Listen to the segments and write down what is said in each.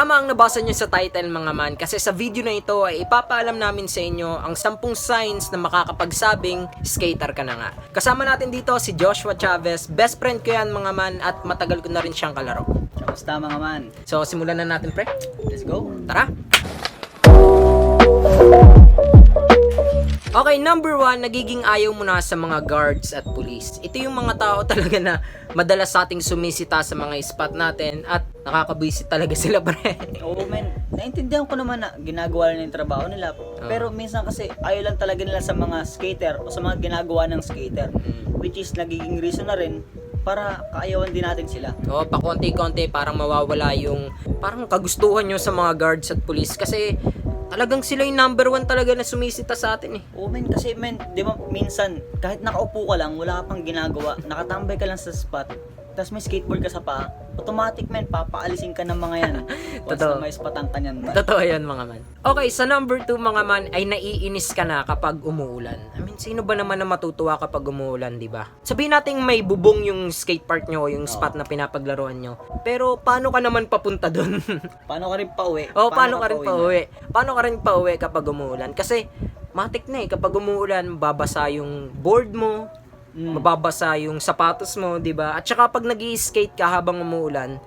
Tama ang nabasa nyo sa title mga man kasi sa video na ito ay ipapaalam namin sa inyo ang 10 signs na makakapagsabing skater ka na nga. Kasama natin dito si Joshua Chavez, best friend ko yan mga man at matagal ko na rin siyang kalaro. Basta mga man. So simulan na natin pre. Let's go. Tara! Okay, number one, nagiging ayaw mo na sa mga guards at police. Ito yung mga tao talaga na madalas sa ating sumisita sa mga spot natin at nakakabisit talaga sila pre. Oo men, naintindihan ko naman na ginagawa nila yung trabaho nila. Pero minsan kasi ayaw lang talaga nila sa mga skater o sa mga ginagawa ng skater. Which is nagiging reason na rin para kaayawan din natin sila. Oo, pa konti-konti parang mawawala yung parang kagustuhan nyo sa mga guards at police kasi talagang sila yung number one talaga na sumisita sa atin eh. Oo men, kasi men, di ba minsan kahit nakaupo ka lang, wala ka pang ginagawa, nakatambay ka lang sa spot, tapos may skateboard ka sa paa, automatic men, papaalisin ka ng mga yan. Totoo. na may spatan ka niyan. man. Totoo yan mga man. Okay, sa number 2 mga man ay naiinis ka na kapag umuulan. I mean, sino ba naman na matutuwa kapag umuulan, di ba? Sabihin natin may bubong yung skate park nyo yung spot na pinapaglaruan nyo. Pero paano ka naman papunta doon? Paano ka rin pauwi? o paano, ka rin pauwi pauwi? Paano ka rin pauwi kapag umuulan? Kasi matik na eh, kapag umuulan, babasa yung board mo, Mm. mababasa yung sapatos mo, 'di ba? At saka pag nag skate ka habang umuulan,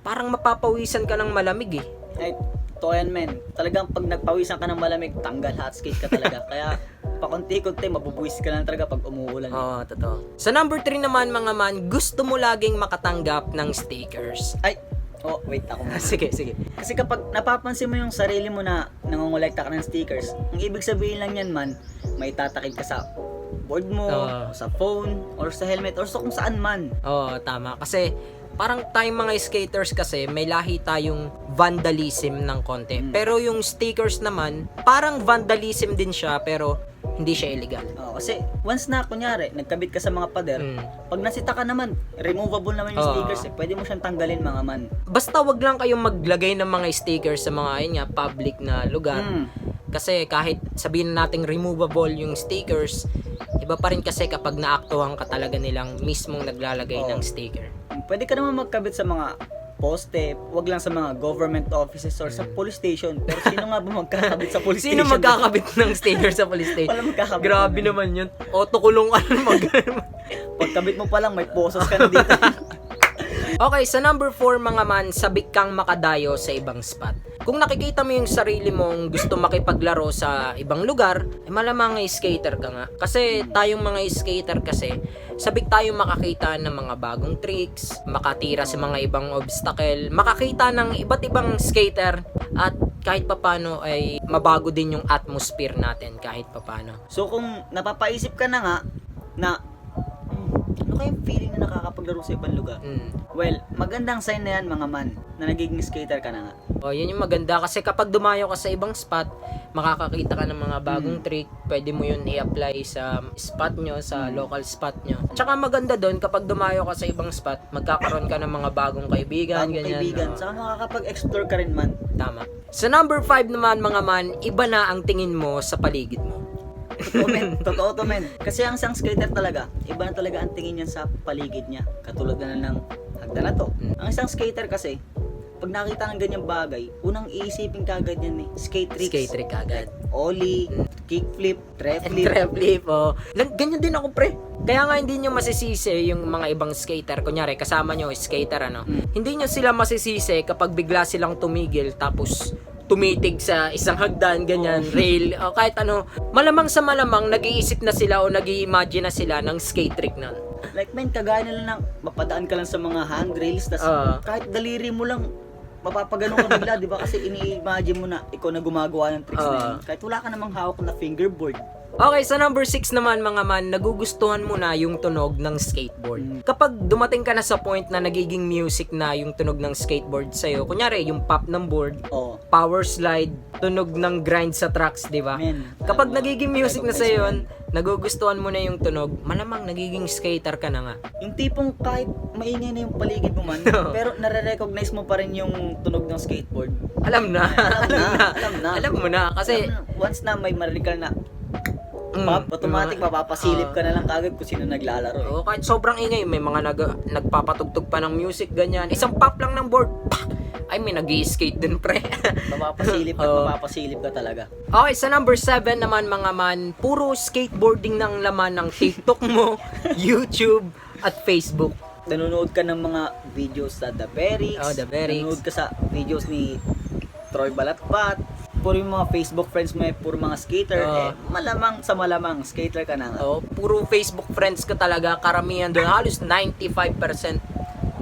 parang mapapawisan ka ng malamig eh. Ay, to yan men. Talagang pag nagpawisan ka ng malamig, tanggal hot skate ka talaga. Kaya pakunti-kunti, mabubuwis ka lang talaga pag umuulan. Oo, totoo. Sa number 3 naman mga man, gusto mo laging makatanggap ng stickers. Ay, oh, wait ako muna. sige, sige. Kasi kapag napapansin mo yung sarili mo na nangongolekta ka ng stickers, ang ibig sabihin lang yan man, may tatakid ka sa board mo, Oo. sa phone, or sa helmet, or sa kung saan man. Oo, tama. Kasi parang tayong mga skaters kasi may lahi tayong vandalism ng konti. Mm. Pero yung stickers naman, parang vandalism din siya pero hindi siya illegal. Oh, kasi once na kunyari, nagkabit ka sa mga pader, Mm. pag nasita ka naman, removable naman yung Oo. stickers eh. Pwede mo siyang tanggalin mga man. Basta wag lang kayong maglagay ng mga stickers sa mga ayun nga, public na lugar. Mm. Kasi kahit sabihin nating removable yung stickers, iba pa rin kasi kapag naaktuhan ka talaga nilang mismong naglalagay Oo. ng sticker. Pwede ka naman magkabit sa mga poste, wag lang sa mga government offices or sa police station. Pero sino nga ba magkakabit sa police Mm. Sino station? magkakabit ng sticker sa police station? Wala magkakabit. Grabe naman yun. Autokulong ka na mag... Pagkabit mo pa lang, may posos ka na dito. okay, sa number 4 mga man, sabik kang makadayo sa ibang spot. Kung nakikita mo yung sarili mong gusto makipaglaro sa ibang lugar, eh malamang skater ka nga. Kasi tayong mga skater kasi, sabik tayo makakita ng mga bagong tricks, makatira sa mga ibang obstacle, makakita ng iba't ibang skater, at kahit papano ay mabago din yung atmosphere natin kahit papano. so kung napapaisip ka na nga, na, hmm, ano kayang feeling na nakakapaglaro sa ibang lugar? Mm. Well, magandang sign na yan mga man, na nagiging skater ka na nga. O, yun yung maganda kasi kapag dumayo ka sa ibang spot, makakakita ka ng mga bagong trick, pwede mo yun i-apply sa spot nyo, sa local spot nyo. Tsaka maganda doon, kapag dumayo ka sa ibang spot, magkakaroon ka ng mga bagong kaibigan, Bagong ganyan. kaibigan, o, saka makakapag-explore ka rin man. tama. Sa number 5 naman mga man, iba na ang tingin mo sa paligid mo. Totoo men, totoo to men. Kasi ang isang skater talaga, iba na talaga ang tingin niya sa paligid niya. Katulad na ng hagdan na to. Mm. Ang isang skater kasi, pag nakita ng ganyang bagay, unang iisipin kagad yan eh, skate tricks. Skate trick agad. Ollie, kickflip, tre flip. Trap flip, oh. Lang- Ganyan din ako, pre. Kaya nga hindi nyo masisisi yung mga ibang skater. Kunyari, kasama nyo, skater, ano. Mm. Hindi nyo sila masisisi kapag bigla silang tumigil tapos tumitig sa isang hagdan, ganyan, rail, o kahit ano. Malamang sa malamang, nag-iisip na sila o nag imagine na sila ng skate trick nun. Like men, kagaya nila ng mapadaan ka lang sa mga handrails, tas Oo. kahit daliri mo lang, mapapagano ka bigla, di ba? Kasi ini-imagine mo na ikaw na gumagawa ng tricks na Oo. yun. Kahit wala ka namang hawak na fingerboard. Okay, sa number 6 naman mga man, nagugustuhan mo na yung tunog ng skateboard. Mm. Kapag dumating ka na sa point na nagiging music na yung tunog ng skateboard sa'yo, kunyari yung pop ng board, Oo. power slide, tunog ng grind sa tracks, di ba? Kapag nagiging music na sa'yo yun, nagugustuhan mo na yung tunog, malamang nagiging skater ka na nga. Yung tipong kahit maingay na yung paligid mo man, Oo. pero nare-recognize mo pa rin yung tunog ng skateboard. Alam na, alam, na, alam na. Alam mo na, kasi, Alam na, once na may marinig ka na, pop, automatic yung mga- mapapasilip Oo. ka na lang kagad kung sino naglalaro. eh. Oo, kahit sobrang ingay, may mga nag, nagpapatugtog pa ng music, ganyan. Isang pop lang ng board, pak! ay may nag skate din pre. Mapapasilip at Oo. mapapasilip ka talaga. okay, sa number 7 naman mga man, puro skateboarding ng laman ng TikTok mo, YouTube, at Facebook. Nanonood ka ng mga videos sa The Berix. Oh, The Berix. Nanonood ka sa videos ni Troy Balatpat. Puro yung mga Facebook friends mo, eh, puro mga skater. Oo. Eh, malamang sa malamang, skater ka na nga. Oh, puro Facebook friends ko talaga, karamihan doon, halos 95%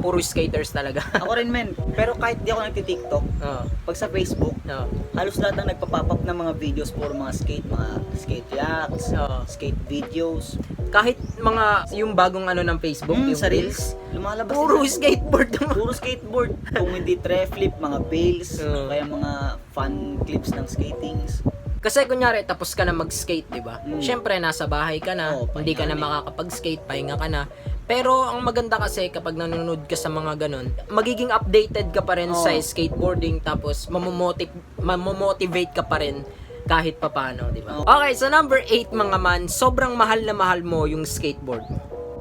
puro skaters talaga. Ako rin men, pero kahit di ako nagti-TikTok, Oo. pag sa Facebook, Oo. halos lahat ng nagpa-pop up ng mga videos puro mga skate, mga skate reacts, Oo. skate videos. Kahit mga yung bagong ano ng Facebook, Mm, yung sa Reels, lumalabas puro sila. skateboard naman. Puro skateboard. Kung hindi tre flip, mga bails, Oo. kaya mga fun clips ng skatings. Kasi kunyari, tapos ka na mag-skate, di ba? Mm. Siyempre, nasa bahay ka na, Oo, hindi ka na pahinga na makakapag-skate, pahinga ka na. Pero ang maganda kasi kapag nanonood ka sa mga ganun, magiging updated ka pa rin Oo. sa skateboarding tapos mamomotiv- mamomotivate ka pa rin kahit papano, di ba? Okay, so number 8 mga man, sobrang mahal na mahal mo yung skateboard.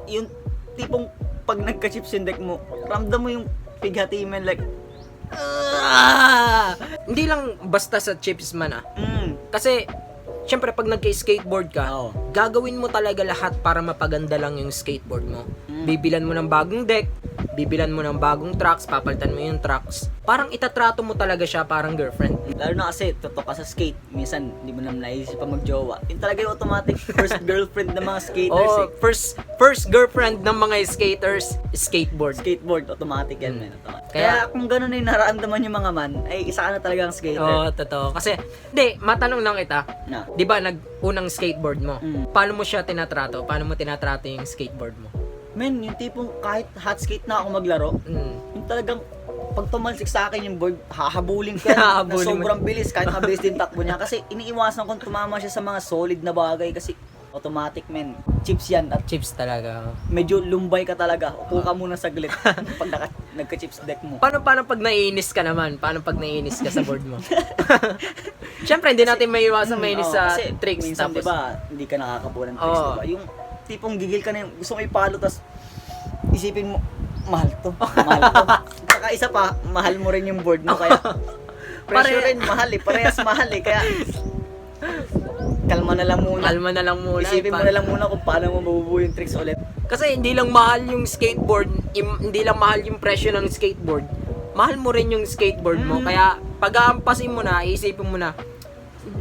Yung tipong pag nagka-chips yung deck mo, ramdam mo yung pighati man like, Ah! Hindi lang basta sa chips man ah. mm, Kasi, syempre pag nagka-skateboard ka, Oo. gagawin mo talaga lahat para mapaganda lang yung skateboard mo. Mm. Bibilan mo ng bagong deck, bibilan mo ng bagong tracks, papalitan mo yung tracks. Parang itatrato mo talaga siya parang girlfriend. Lalo na kasi, totoo ka sa skate. Minsan, hindi mo naman naisip pa magjowa. Yung talaga yung automatic first girlfriend ng mga skaters Oh, eh. first first girlfriend ng mga skaters, skateboard. Skateboard, automatic yan, man. Automatic. Kaya- Kaya, kung gano'n na yung nararamdaman yung mga man, ay isa ka na talaga ang skater. Oh, totoo. Kasi, hindi, matanong lang kita. Na. Di ba, nag-unang skateboard mo? Mm. Paano mo siya tinatrato? Paano mo tinatrato yung skateboard mo? Men, yung tipong kahit hot skate na ako maglaro, Mm. yung talagang pag tumalsik sa akin yung board, hahabulin ko yan na Hahabulin mo. sobrang bilis kahit mabilis din takbo niya kasi iniiwasan kong tumama siya sa mga solid na bagay kasi automatic men chips yan at Chips talaga. medyo lumbay ka talaga upo ka muna saglit pag naka, nagka-chips deck mo Paano paano pag naiinis ka naman? Paano pag naiinis ka sa board mo? Siyempre, hindi natin may iwasan mainis Oo, sa kasi tricks. minsan tapos, diba hindi ka nakakabuo ng tricks Oo. diba yung tipong gigil ka na yung gusto mo ipalo tas isipin mo mahal to mahal to Saka isa pa mahal mo rin yung board mo kaya presyo Pare- rin mahal eh parehas mahal eh kaya kalma na lang muna kalma na lang muna. Isipin mo ipa- na lang muna kung paano mo mabubuo yung tricks ulit. Kasi hindi lang mahal yung skateboard, hindi lang mahal yung presyo ng skateboard. Mahal mo rin yung skateboard mo. Mm. Kaya pag-aampasin mo na, isipin mo na,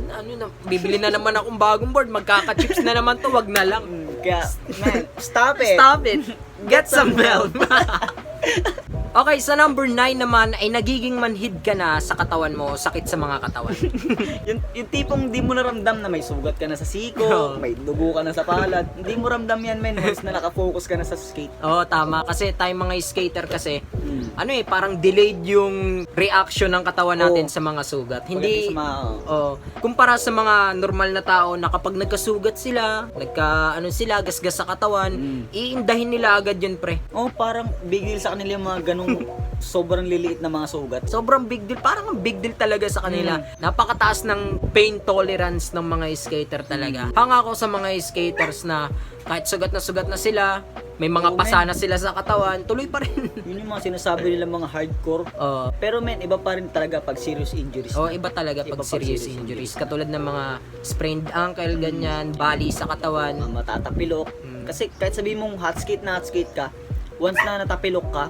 ano na, bibili na naman akong bagong board, magkaka-chips na naman to, wag na lang. Mm, Kaya, man, stop it. Stop it. Get some help. okay, sa number 9 naman ay nagiging manhid ka na sa katawan mo sakit sa mga katawan. yung, yung tipong di mo naramdam na may sugat ka na sa siko, may dugo ka na sa palad. Hindi mo ramdam yan, men, once na nakafocus ka na sa skate. Oo, tama. Kasi tayong mga skater kasi, Mm. ano eh, parang delayed yung reaction ng katawan natin Oo. sa mga sugat. Hindi, sa mga, oh, kumpara sa mga normal na tao na kapag nagkasugat sila, nagka, ano sila, gasgas sa katawan, Mm. iindahin nila agad yun, pre. oh, parang big deal sa kanila yung mga ganong sobrang liliit na mga sugat. Sobrang big deal. Parang ang big deal talaga sa kanila. Mm. Napakataas ng pain tolerance ng mga skater talaga. Mm. Hanga ako sa mga skaters na kahit sugat na sugat na sila, may mga Oo, pasa na sila sa katawan, tuloy pa rin. Yun yung mga sinasabi nila mga hardcore. oh, Pero men, iba pa rin talaga pag serious injuries. Oh, iba talaga Iba pag pag serious serious injuries. Katulad ng mga sprained ankle, ganyan, bali sa katawan. mga matatapilok. Mm. Kasi kahit sabihin mong hot skate na hot skate ka, once na natapilok ka,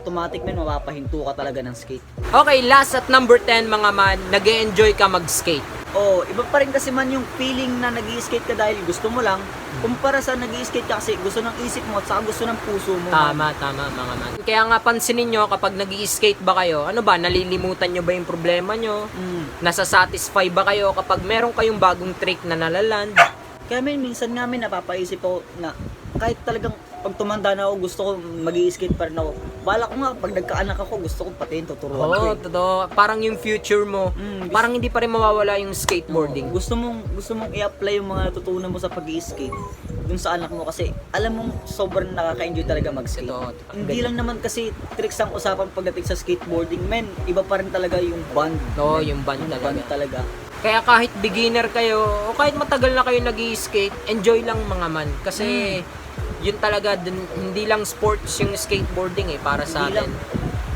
automatic man mapapahinto ka talaga ng skate. Okay, last at number 10 mga man, nag enjoy ka mag-skate. Oh, iba pa rin kasi man yung feeling na nag skate ka dahil gusto mo lang, kumpara sa nag skate ka kasi gusto ng isip mo at saka gusto ng puso mo. Tama, tama mga man. Kaya nga pansinin nyo kapag nag skate ba kayo, ano ba, nalilimutan nyo ba yung problema nyo? Mm. Nasa-satisfy ba kayo kapag meron kayong bagong trick na nalaland? Kaya men, minsan nga men, napapaisip ako na kahit talagang pag tumanda na ako, gusto ko mag skate pa rin ako. Bala ko nga, pag nagkaanak ako, gusto ko pati tuturuan ko. Oo, eh. totoo. Parang yung future mo, Mm, parang hindi pa rin mawawala yung skateboarding. Gusto mong gusto mong i-apply yung mga natutunan mo sa pag-skate dun sa anak mo kasi alam mong sobrang nakaka-enjoy talaga mag-skate. Totoo. Hindi lang naman kasi tricks ang usapan pagdating sa skateboarding, men. Iba pa rin talaga yung band. Oo, yung band Yung talaga. band talaga. Kaya kahit beginner kayo, o kahit matagal na kayo nag skate enjoy lang mga man. Kasi, Hmm. Yun talaga, dun- hindi lang sports yung skateboarding eh, para sa Hindi atin. lang.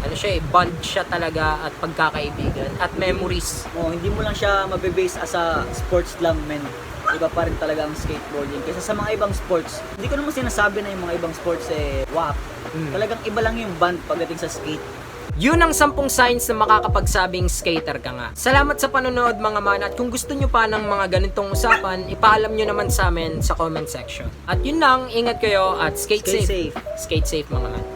ano siya eh, bond siya talaga at pagkakaibigan at memories. Oh, hindi mo lang siya mabibase as a sports lang, men. Iba pa rin talaga ang skateboarding. Kaysa sa mga ibang sports, hindi ko naman sinasabi na yung mga ibang sports eh, wap. Mm. Talagang iba lang yung band pagdating sa skate. Yun ang sampung signs na makakapagsabing skater ka nga. Salamat sa panonood mga man at kung gusto nyo pa ng mga ganitong usapan, ipaalam nyo naman sa amin sa comment section. At yun lang, ingat kayo at skate, Skate safe. safe. Skate safe mga man.